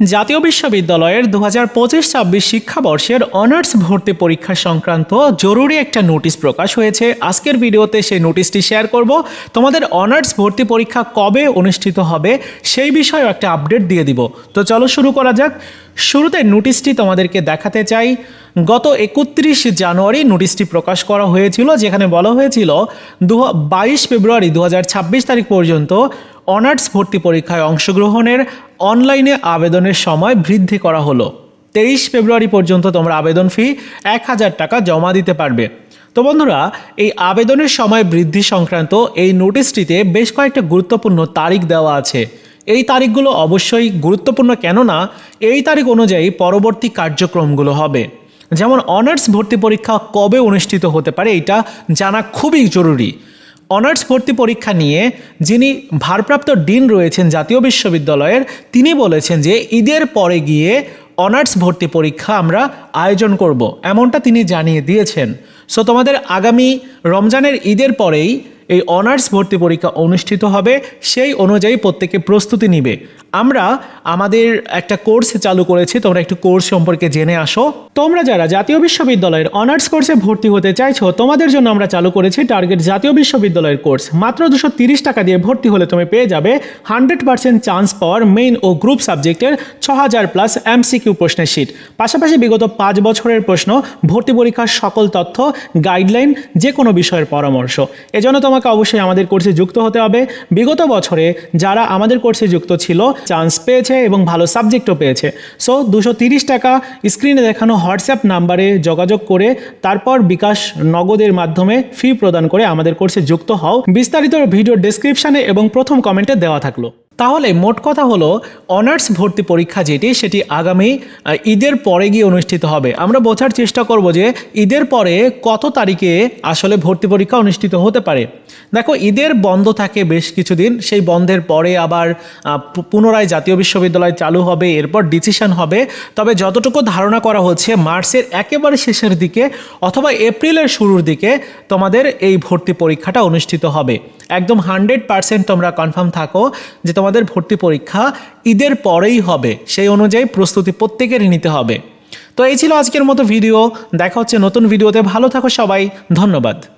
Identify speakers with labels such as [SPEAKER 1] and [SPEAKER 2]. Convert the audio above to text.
[SPEAKER 1] জাতীয় বিশ্ববিদ্যালয়ের দু হাজার পঁচিশ ছাব্বিশ শিক্ষাবর্ষের অনার্স ভর্তি পরীক্ষা সংক্রান্ত জরুরি একটা নোটিশ প্রকাশ হয়েছে। আজকের ভিডিওতে সেই নোটিশটি শেয়ার করব। তোমাদের অনার্স ভর্তি পরীক্ষা কবে অনুষ্ঠিত হবে সেই বিষয়ে একটা আপডেট দিয়ে দিব। তো চলো শুরু করা যাক। শুরুতে নোটিশটি তোমাদেরকে দেখাতে চাই। গত একত্রিশ জানুয়ারি নোটিশটি প্রকাশ করা হয়েছিল, যেখানে বলা হয়েছিল দু বাইশ ফেব্রুয়ারি দু হাজার ছাব্বিশ তারিখ পর্যন্ত অনার্স ভর্তি পরীক্ষায় অংশগ্রহণের অনলাইনে আবেদনের সময় বৃদ্ধি করা হলো। তেইশ ফেব্রুয়ারি পর্যন্ত তোমরা আবেদন ফি এক হাজার টাকা জমা দিতে পারবে। তো বন্ধুরা, এই আবেদনের সময় বৃদ্ধি সংক্রান্ত এই নোটিশটিতে বেশ কয়েকটা গুরুত্বপূর্ণ তারিখ দেওয়া আছে। এই তারিখগুলো অবশ্যই গুরুত্বপূর্ণ কেননা, এই তারিখ অনুযায়ী পরবর্তী কার্যক্রমগুলো হবে। যেমন অনার্স ভর্তি পরীক্ষা কবে অনুষ্ঠিত হতে পারে এটা জানা খুবই জরুরি। অনার্স ভর্তি পরীক্ষা নিয়ে যিনি ভারপ্রাপ্ত ডিন রয়েছেন জাতীয় বিশ্ববিদ্যালয়ের, তিনি বলেছেন যে ঈদের পরে গিয়ে অনার্স ভর্তি পরীক্ষা আমরা আয়োজন করব। এমনটা তিনি জানিয়ে দিয়েছেন। সো তোমাদের আগামী রমজানের ঈদের পরেই এই অনার্স ভর্তি পরীক্ষা অনুষ্ঠিত হবে, সেই অনুযায়ী প্রত্যেকে প্রস্তুতি নিবে। আমরা আমাদের একটা কোর্স চালু করেছি, তোমরা একটু কোর্স সম্পর্কে জেনে আসো। তোমরা যারা জাতীয় বিশ্ববিদ্যালয়ের অনার্স কোর্সে ভর্তি হতে চাইছো, তোমাদের জন্য আমরা চালু করেছি টার্গেট জাতীয় বিশ্ববিদ্যালয়ের কোর্স মাত্র দুশো তিরিশ টাকা দিয়ে ভর্তি হলে তুমি পেয়ে যাবে হান্ড্রেড পার্সেন্ট চান্স পাওয়ার মেইন ও গ্রুপ সাবজেক্টের ছ হাজার প্লাস এমসিকিউ প্রশ্নের শীট পাশাপাশি বিগত পাঁচ বছরের প্রশ্ন, ভর্তি পরীক্ষার সকল তথ্য গাইডলাইন যে কোনো বিষয়ের পরামর্শ। এজন্য তোমাকে অবশ্যই আমাদের কোর্সে যুক্ত হতে হবে। বিগত বছরে যারা আমাদের কোর্সে যুক্ত ছিল চান্স পেয়েছে এবং ভালো সাবজেক্টও পেয়েছে। সো দুশো টাকা স্ক্রিনে দেখানো হোয়াটসঅ্যাপ নাম্বারে যোগাযোগ করে তারপর বিকাশ নগদের মাধ্যমে ফি প্রদান করে আমাদের কোর্সে যুক্ত হও। বিস্তারিত ভিডিও ডেসক্রিপশানে এবং প্রথম কমেন্টে দেওয়া থাকল। তাহলে মোট কথা হলো অনার্স ভর্তি পরীক্ষা যেটি, সেটি আগামী ঈদের পরে গিয়ে অনুষ্ঠিত হবে। আমরা বোঝার চেষ্টা করব যে, ঈদের পরে কত তারিখে আসলে ভর্তি পরীক্ষা অনুষ্ঠিত হতে পারে। দেখো, ঈদের বন্ধ থাকে বেশ কিছুদিন, সেই বন্ধের পরে আবার পুনরায় জাতীয় বিশ্ববিদ্যালয় চালু হবে, এরপর ডিসিশন হবে। তবে যতটুকু ধারণা করা হচ্ছে, মার্চের একেবারে শেষের দিকে অথবা এপ্রিলের শুরুর দিকে তোমাদের এই ভর্তি পরীক্ষাটা অনুষ্ঠিত হবে। একদম হান্ড্রেড পার্সেন্ট তোমরা কনফার্ম থাকো যে তোমাদের ভর্তি পরীক্ষা ঈদের পরেই হবে। সেই অনুযায়ী প্রস্তুতি প্রত্যেকেরই নিতে হবে। তো এই ছিল আজকের মতো ভিডিও। দেখা হচ্ছে নতুন ভিডিওতে। ভালো থাকো সবাই। ধন্যবাদ।